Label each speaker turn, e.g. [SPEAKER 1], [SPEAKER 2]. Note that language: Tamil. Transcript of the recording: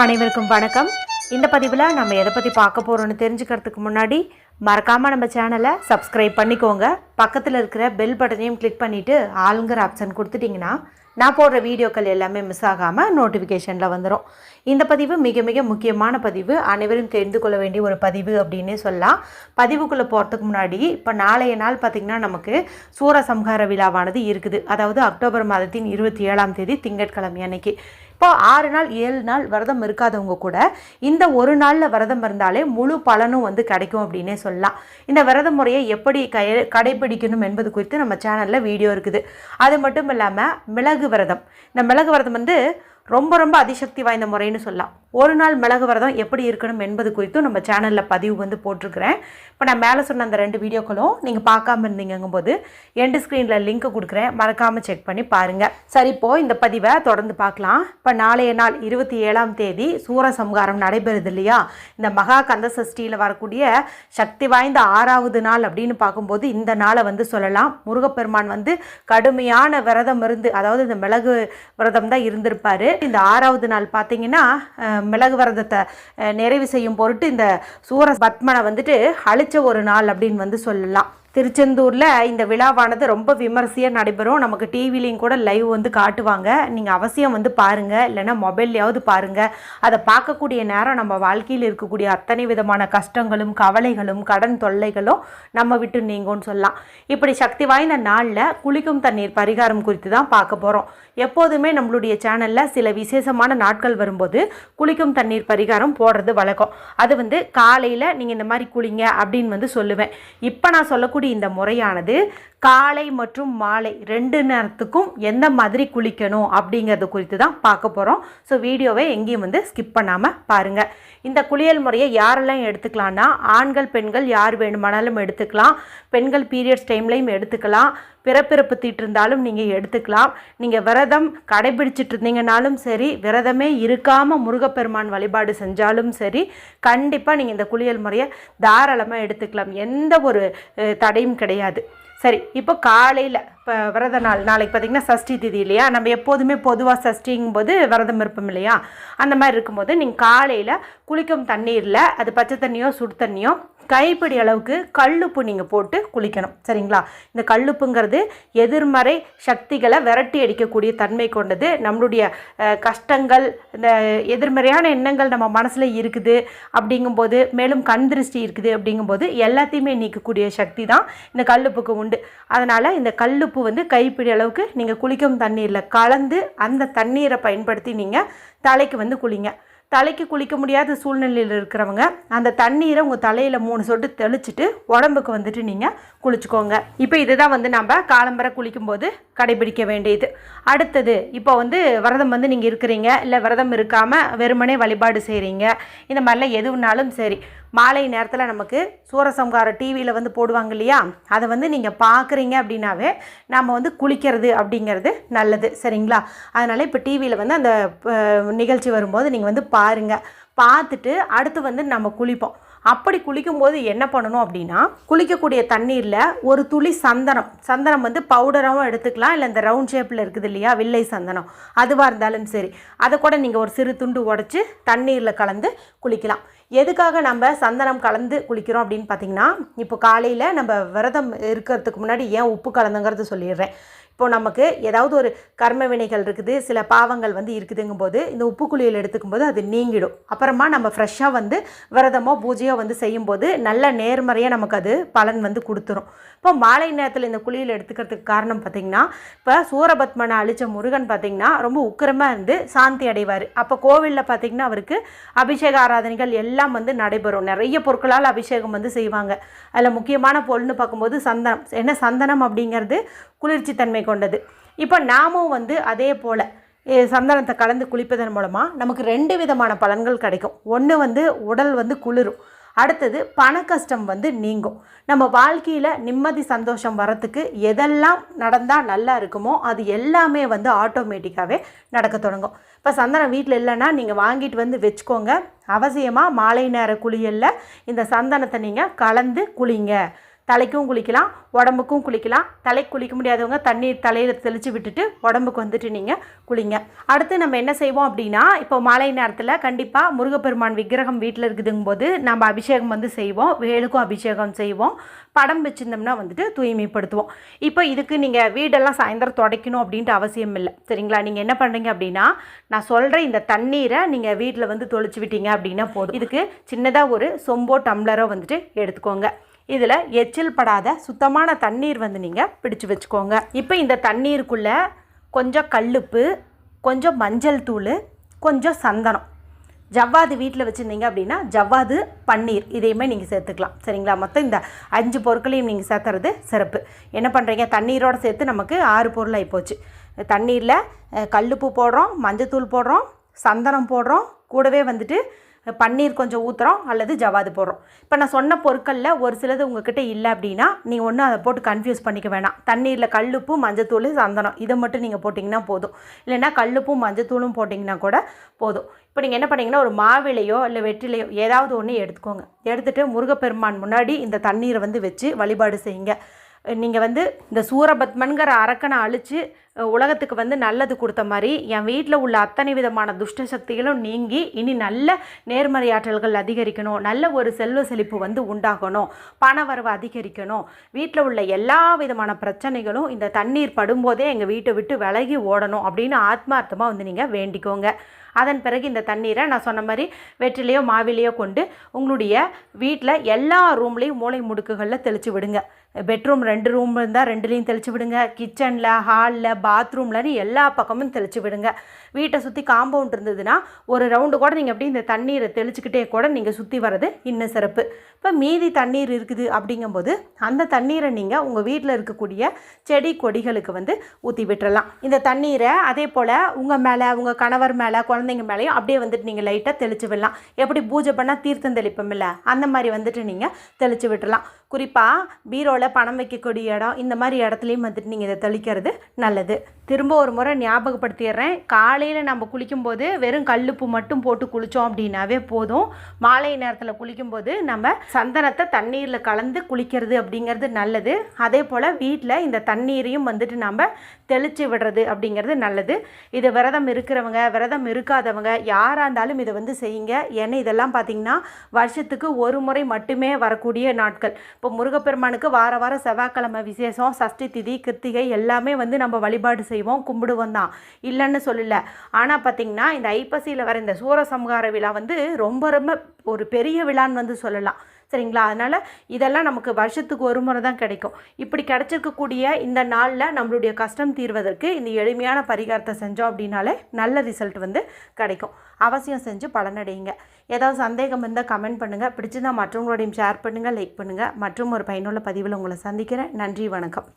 [SPEAKER 1] அனைவருக்கும் வணக்கம். இந்த பதிவில் நம்ம எதை பற்றி பார்க்க போகிறோம்னு தெரிஞ்சுக்கிறதுக்கு முன்னாடி மறக்காமல் நம்ம சேனலை சப்ஸ்கிரைப் பண்ணிக்கோங்க. பக்கத்தில் இருக்கிற பெல் பட்டனையும் கிளிக் பண்ணிவிட்டு ஆளுங்கிற ஆப்ஷன் கொடுத்துட்டிங்கன்னா நான் போடுற வீடியோக்கள் எல்லாமே மிஸ் ஆகாமல் நோட்டிஃபிகேஷனில் வந்துடும் இந்த பதிவு மிக மிக முக்கியமான பதிவு. அனைவரும் தெரிந்து கொள்ள வேண்டிய ஒரு பதிவு அப்படின்னே சொல்லலாம். பதிவுக்குள்ளே போகிறதுக்கு முன்னாடி இப்போ நாளைய நாள் பார்த்திங்கன்னா நமக்கு சூரசம்ஹார விழாவானது இருக்குது. அதாவது அக்டோபர் மாதத்தின் இருபத்தி ஏழாம் தேதி திங்கட்கிழமை அன்னைக்கு. இப்போ ஆறு நாள் ஏழு நாள் விரதம் இருக்காதவங்க கூட இந்த ஒரு நாளில் விரதம் இருந்தாலே முழு பலனும் வந்து கிடைக்கும் அப்படின்னே சொல்லலாம். இந்த விரத முறையை எப்படி கை கடைபிடிக்கணும் என்பது குறித்து நம்ம சேனலில் வீடியோ இருக்குது. அது மட்டும் இல்லாமல் மிளகு விரதம். இந்த மிளகு விரதம் வந்து ரொம்ப ரொம்ப அதிசக்தி வாய்ந்த முறைன்னு சொல்லலாம். ஒரு நாள் மிளகு விரதம் எப்படி இருக்கணும் என்பது குறித்தும் நம்ம சேனலில் பதிவு வந்து போட்டிருக்கிறேன். இப்போ நான் மேலே சொன்ன அந்த ரெண்டு வீடியோக்களும் நீங்கள் பார்க்காம இருந்தீங்கும்போது எண்டு ஸ்க்ரீனில் லிங்க் கொடுக்குறேன். மறக்காமல் செக் பண்ணி பாருங்கள் சரி இப்போது இந்த பதிவை தொடர்ந்து பார்க்கலாம். இப்போ நாளைய நாள் இருபத்தி ஏழாம் தேதி சூரசம்ஹாரம் நடைபெறுது இல்லையா? இந்த மகா கந்த சஷ்டியில் வரக்கூடிய சக்தி வாய்ந்த ஆறாவது நாள் அப்படின்னு பார்க்கும்போது இந்த நாளை வந்து சொல்லலாம். முருகப்பெருமான் வந்து கடுமையான விரதம் இருந்து அதாவது இந்த மிளகு விரதம் தான் இருந்திருப்பார். இந்த ஆறாவது நாள் பார்த்தீங்கன்னா மிளகு விரதத்தை நிறைவு செய்யும் பொருட்டு இந்த சூர பத்மனை வந்துட்டு அழிச்ச ஒரு நாள் அப்படின்னு வந்து சொல்லலாம். திருச்செந்தூரில் இந்த விழாவானது ரொம்ப விமர்சையாக நடைபெறும். நமக்கு டிவிலையும் கூட லைவ் வந்து காட்டுவாங்க. நீங்கள் அவசியம் வந்து பாருங்கள் இல்லைன்னா மொபைல்லையாவது பாருங்கள் அதை பார்க்கக்கூடிய நேரம் நம்ம வாழ்க்கையில் இருக்கக்கூடிய அத்தனை விதமான கஷ்டங்களும் கவலைகளும் கடன் தொல்லைகளும் நம்ம விட்டு நீங்கும்னு சொல்லலாம். இப்படி சக்தி வாய்ந்த நாளில் குளிக்கும் தண்ணீர் பரிகாரம் குறித்து தான் பார்க்க போகிறோம் எப்போதுமே நம்மளுடைய சேனலில் சில விசேஷமான நாட்கள் வரும்போது குளிக்கும் தண்ணீர் பரிகாரம் போடுறது வழக்கம். அது வந்து காலையில் நீங்கள் இந்த மாதிரி குளிங்க அப்படின்னு வந்து சொல்லுவேன். இப்போ நான் சொல்லக்கூடிய இந்த முறையானது காலை மற்றும் மாலை ரெண்டு நேரத்துக்கும் எந்த மாதிரி குளிக்கணும் அப்படிங்கிறது குறித்து தான் பார்க்க போகிறோம் ஸோ வீடியோவை எங்கேயும் வந்து ஸ்கிப் பண்ணாமல் பாருங்கள் இந்த குளியல் முறையை யாரெல்லாம் எடுத்துக்கலாம்னா ஆண்கள் பெண்கள் யார் வேணுமானாலும் எடுத்துக்கலாம். பெண்கள் பீரியட்ஸ் டைம்லையும் எடுத்துக்கலாம். பிறப்பிறப்பு தீட்டு இருந்தாலும் நீங்கள் எடுத்துக்கலாம். நீங்கள் விரதம் கடைபிடிச்சிட்டு இருந்தீங்கனாலும் சரி விரதமே இருக்காமல் முருகப்பெருமான் வழிபாடு செஞ்சாலும் சரி கண்டிப்பாக நீங்கள் இந்த குளியல் முறையை தாராளமாக எடுத்துக்கலாம். எந்த ஒரு தடையும் கிடையாது. சரி இப்போ காலையில் இப்போ விரத நாள் நாளைக்கு பார்த்தீங்கன்னா சஷ்டி திதி இல்லையா? நம்ம எப்போதுமே பொதுவாக சஷ்டிங்கும் போது விரதம் இருப்போம் இல்லையா? அந்த மாதிரி இருக்கும்போது நீங்கள் காலையில் குளிக்கும் தண்ணீரில் அது பச்சை தண்ணியோ சுடு தண்ணியோ கைப்பிடி அளவுக்கு கல்லுப்பு நீங்கள் போட்டு குளிக்கணும். சரிங்களா? இந்த கல்லுப்புங்கிறது எதிர்மறை சக்திகளை விரட்டி அடிக்கக்கூடிய தன்மை கொண்டது. நம்மளுடைய கஷ்டங்கள் இந்த எதிர்மறையான எண்ணங்கள் நம்ம மனசில் இருக்குது அப்படிங்கும்போது மேலும் கண் திருஷ்டி இருக்குது அப்படிங்கும்போது எல்லாத்தையுமே நீக்கக்கூடிய சக்தி தான் இந்த கல்லுப்புக்கு உண்டு. அதனால் இந்த கல்லுப்பு வந்து கைப்பிடி அளவுக்கு நீங்கள் குளிக்கும் தண்ணீரில் கலந்து அந்த தண்ணீரை பயன்படுத்தி நீங்கள் தலைக்கு வந்து குளிங்க. தலைக்கு குளிக்க முடியாத சூழ்நிலையில் இருக்கிறவங்க அந்த தண்ணீரை உங்கள் தலையில் மூணு சொட்டு தெளிச்சிட்டு உடம்புக்கு வந்துட்டு நீங்கள் குளிச்சுக்கோங்க. இப்போ இதுதான் வந்து நம்ம காலம்பரை குளிக்கும்போது கடைபிடிக்க வேண்டியது. அடுத்தது இப்போ வந்து விரதம் வந்து நீங்கள் இருக்கிறீங்க இல்லை விரதம் இருக்காமல் வெறுமனே வழிபாடு செய்கிறீங்க இந்த மாதிரிலாம் எதுனாலும் சரி. மாலை நேரத்தில் நமக்கு சூரசம்ஹாரம் டிவியில் வந்து போடுவாங்க இல்லையா? அதை வந்து நீங்கள் பார்க்குறீங்க அப்படின்னாவே நம்ம வந்து குளிக்கிறது அப்படிங்கிறது நல்லது. சரிங்களா? அதனால் இப்போ டிவியில் வந்து அந்த நிகழ்ச்சி வரும்போது நீங்கள் வந்து பா பாருங்கள் பார்த்துட்டு அடுத்து வந்து நம்ம குளிப்போம். அப்படி குளிக்கும்போது என்ன பண்ணணும் அப்படின்னா குளிக்கக்கூடிய தண்ணீரில் ஒரு துளி சந்தனம். சந்தனம் வந்து பவுடராகவும் எடுத்துக்கலாம். இல்லை இந்த ரவுண்ட் ஷேப்பில் இருக்குது இல்லையா வில்லை சந்தனம். அதுவாக இருந்தாலும் சரி. அதை கூட நீங்கள் ஒரு சிறு துண்டு உடச்சி தண்ணீரில் கலந்து குளிக்கலாம். எதுக்காக நம்ம சந்தனம் கலந்து குளிக்கிறோம் அப்படின்னு பார்த்தீங்கன்னா இப்போ காலையில் நம்ம விரதம் இருக்கிறதுக்கு முன்னாடி ஏன் உப்பு கலந்துங்கிறது சொல்லிடுறேன். இப்போ நமக்கு ஏதாவது ஒரு கர்ம வினைகள் இருக்குது சில பாவங்கள் வந்து இருக்குதுங்கும்போது இந்த உப்பு குளியல் எடுத்துக்கும்போது அது நீங்கிடும். அப்புறமா நம்ம ஃப்ரெஷ்ஷாக வந்து விரதமோ பூஜையோ வந்து செய்யும்போது நல்ல நேர்மறையாக நமக்கு அது பலன் வந்து கொடுத்துரும். இப்போ மாலை நேரத்தில் இந்த குளியல் எடுத்துக்கிறதுக்கு காரணம் பார்த்திங்கன்னா இப்போ சூரபத்மனை அழித்த முருகன் பார்த்திங்கன்னா ரொம்ப உக்கிரமாக இருந்து சாந்தி அடைவார். அப்போ கோவிலில் பார்த்திங்கன்னா அவருக்கு அபிஷேக ஆராதனைகள் எல்லாம் வந்து நடைபெறும். நிறைய பொருட்களால் அபிஷேகம் வந்து செய்வாங்க. அதில் முக்கியமான பொருள்னு பார்க்கும்போது சந்தனம். என்ன சந்தனம் அப்படிங்கிறது? குளிர்ச்சி தன்மை கொண்டது. இப்போ நாமும் வந்து அதே போல் சந்தனத்தை கலந்து குளிப்பதன் மூலமாக நமக்கு ரெண்டு விதமான பலன்கள் கிடைக்கும். ஒன்று வந்து உடல் வந்து குளிரும். அடுத்தது பண கஷ்டம் வந்து நீங்கும். நம்ம வாழ்க்கையில் நிம்மதி சந்தோஷம் வரத்துக்கு எதெல்லாம் நடந்தால் நல்லா இருக்குமோ அது எல்லாமே வந்து ஆட்டோமேட்டிக்காகவே நடக்க தொடங்கும். இப்போ சந்தனம் வீட்டில் இல்லைன்னா நீங்கள் வாங்கிட்டு வந்து வச்சுக்கோங்க. அவசியமாக மாலை நேர குளியலில் இந்த சந்தனத்தை நீங்கள் கலந்து குளிங்க. தலைக்கும் குளிக்கலாம் உடம்புக்கும் குளிக்கலாம். தலைக்கு குளிக்க முடியாதவங்க தண்ணீர் தலையில் தெளித்து விட்டுட்டு உடம்புக்கு வந்துட்டு நீங்கள் குளிங்க. அடுத்து நம்ம என்ன செய்வோம் அப்படின்னா இப்போ மாலை நேரத்தில் கண்டிப்பாக முருகப்பெருமான் விக்கிரகம் வீட்டில் இருக்குதுங்கும் போது நம்ம அபிஷேகம் வந்து செய்வோம் வேலுக்கும் அபிஷேகம் செய்வோம். படம் வச்சுருந்தோம்னா வந்துட்டு தூய்மைப்படுத்துவோம். இப்போ இதுக்கு நீங்கள் வீடெல்லாம் சாயந்தரம் துடைக்கணும் அப்படின்ட்டு அவசியம் இல்லை. சரிங்களா? நீங்கள் என்ன பண்ணுறீங்க அப்படின்னா நான் சொல்கிற இந்த தண்ணீரை நீங்கள் வீட்டில் வந்து தொளிச்சு விட்டீங்க அப்படின்னா போதும். இதுக்கு சின்னதாக ஒரு சொம்போ டம்ளரோ வந்துட்டு எடுத்துக்கோங்க. இதில் எச்சில் படாத சுத்தமான தண்ணீர் வந்து நீங்கள் பிடிச்சு வச்சுக்கோங்க. இப்போ இந்த தண்ணீருக்குள்ளே கொஞ்சம் கல்லுப்பு கொஞ்சம் மஞ்சள் தூள் கொஞ்சம் சந்தனம். ஜவ்வாது வீட்டில் வச்சுருந்தீங்க அப்படின்னா ஜவ்வாது பன்னீர் இதையுமே நீங்கள் சேர்த்துக்கலாம். சரிங்களா? மொத்தம் இந்த அஞ்சு பொருட்களையும் நீங்கள் சேர்த்துறது சிறப்பு. என்ன பண்ணுறீங்க தண்ணீரோடு சேர்த்து நமக்கு ஆறு பொருள் ஆகிப்போச்சு தண்ணீரில் கல்லுப்பு போடுறோம் மஞ்சத்தூள் போடுறோம் சந்தனம் போடுறோம். கூடவே வந்துட்டு பன்னீர் கொஞ்சம் ஊற்றுறோம் அல்லது ஜவாது போடுறோம். இப்போ நான் சொன்ன பொருட்களில் ஒரு சிலது உங்ககிட்ட இல்லை அப்படின்னா நீங்கள் ஒன்றும் அதை போட்டு கன்ஃபியூஸ் பண்ணிக்க வேணாம். தண்ணீரில் கல்லுப்பு மஞ்சத்தூள் சந்தனம். இதை மட்டும் நீங்கள் போட்டிங்கன்னா போதும். இல்லைன்னா கல்லுப்பும் மஞ்சத்தூளும் போட்டிங்கன்னா கூட போதும். இப்போ நீங்கள் என்ன பண்ணீங்கன்னா ஒரு மாவிலையோ இல்லை வெற்றிலையோ ஏதாவது ஒன்று எடுத்துக்கோங்க. எடுத்துகிட்டு முருகப்பெருமான் முன்னாடி இந்த தண்ணீரை வந்து வச்சு வழிபாடு செய்யுங்க. நீங்கள் வந்து இந்த சூரபத்மன்கிற அரக்கனை அழித்து உலகத்துக்கு வந்து நல்லது கொடுத்த மாதிரி என் வீட்டில் உள்ள அத்தனை விதமான துஷ்ட சக்திகளும் நீங்கி இனி நல்ல நேர்மறை ஆற்றல்கள் அதிகரிக்கணும் நல்ல ஒரு செல்வ செழிப்பு வந்து உண்டாகணும் பண வரவு அதிகரிக்கணும். வீட்டில் உள்ள எல்லா விதமான பிரச்சனைகளும் இந்த தண்ணீர் படும்போதே எங்கள் வீட்டை விட்டு விலகி ஓடணும் அப்படின்னு ஆத்மார்த்தமாக வந்து நீங்கள் வேண்டிக்கோங்க. அதன் பிறகு இந்த தண்ணீரை நான் சொன்ன மாதிரி வெற்றிலையோ மாவிலையோ கொண்டு உங்களுடைய வீட்டில் எல்லா ரூம்லேயும் மூளை முடுக்குகளில் தெளித்து விடுங்க. பெட்ரூம் ரெண்டு ரூம் இருந்தால் ரெண்டுலேயும் தெளித்து விடுங்க. கிச்சனில் ஹாலில் பாத்ரூம்லன்னு எல்லா பக்கமும் தெளித்து விடுங்க. வீட்டை சுற்றி காம்பவுண்ட் இருந்ததுன்னா ஒரு ரவுண்டு கூட நீங்கள் அப்படியே இந்த தண்ணீரை தெளிச்சுக்கிட்டே கூட நீங்கள் சுற்றி வர்றது இன்னும் சிறப்பு. இப்போ மீதி தண்ணீர் இருக்குது அப்படிங்கும்போது அந்த தண்ணீரை நீங்கள் உங்கள் வீட்டில் இருக்கக்கூடிய செடி கொடிகளுக்கு வந்து ஊற்றி விட்டுறலாம். இந்த தண்ணீரை அதே போல் உங்கள் மேலே உங்கள் கணவர் மேலே குழந்தைங்க மேலேயும் அப்படியே வந்துட்டு நீங்கள் லைட்டாக தெளித்து விடலாம். எப்படி பூஜை பண்ணால் தீர்த்தம் தெளிப்போம் இல்லை? அந்த மாதிரி வந்துட்டு நீங்கள் தெளித்து விட்டுறலாம். குறிப்பாக பீரோவில் பணம் வைக்கக்கூடிய இடம் இந்த மாதிரி இடத்துலையும் வந்துட்டு நீங்கள் இதை தெளிக்கிறது நல்லது. திரும்ப ஒரு முறை ஞாபகப்படுத்திடுறேன். காலையில் நம்ம குளிக்கும்போது வெறும் கல்லுப்பு மட்டும் போட்டு குளித்தோம் அப்படின்னாவே போதும். மாலை நேரத்தில் குளிக்கும்போது நம்ம சந்தனத்தை தண்ணீரில் கலந்து குளிக்கிறது அப்படிங்கிறது நல்லது. அதே போல் வீட்டில் இந்த தண்ணீரையும் வந்துட்டு நம்ம தெளித்து விடுறது அப்படிங்கிறது நல்லது. இது விரதம் இருக்கிறவங்க விரதம் இருக்காதவங்க யாராக இருந்தாலும் இதை வந்து செய்யுங்க. ஏன்னா இதெல்லாம் பார்த்திங்கன்னா வருஷத்துக்கு ஒரு முறை மட்டுமே வரக்கூடிய நாட்கள். இப்போ முருகப்பெருமானுக்கு வார வாரம் செவ்வாய்க்கிழமை விசேஷம் சஷ்டி திதி கிருத்திகை எல்லாமே வந்து நம்ம வழிபாடு செய்வோம் கும்பிடுவோம் தான். இல்லைன்னு சொல்லல. ஆனால் பார்த்திங்கன்னா இந்த ஐப்பசியில் வர இந்த சூரசம்ஹார விழா வந்து ரொம்ப ரொம்ப ஒரு பெரிய விழான்னு வந்து சொல்லலாம். சரிங்களா? அதனால் இதெல்லாம் நமக்கு வருஷத்துக்கு ஒரு முறை தான் கிடைக்கும். இப்படி கிடைச்சிருக்கக்கூடிய இந்த நாளில் நம்மளுடைய கஷ்டம் தீர்வதற்கு இந்த எளிமையான பரிகாரத்தை செஞ்சோம் அப்படின்னாலே நல்ல ரிசல்ட் வந்து கிடைக்கும். அவசியம் செஞ்சு பலனடையுங்க ஏதாவது சந்தேகம் இருந்தால் கமெண்ட் பண்ணுங்கள் பிடிச்சிருந்தால் மற்றவங்களோடையும் ஷேர் பண்ணுங்கள் லைக் பண்ணுங்கள் மற்றும் ஒரு பயனுள்ள பதிவில் உங்களை சந்திக்கிறேன். நன்றி வணக்கம்.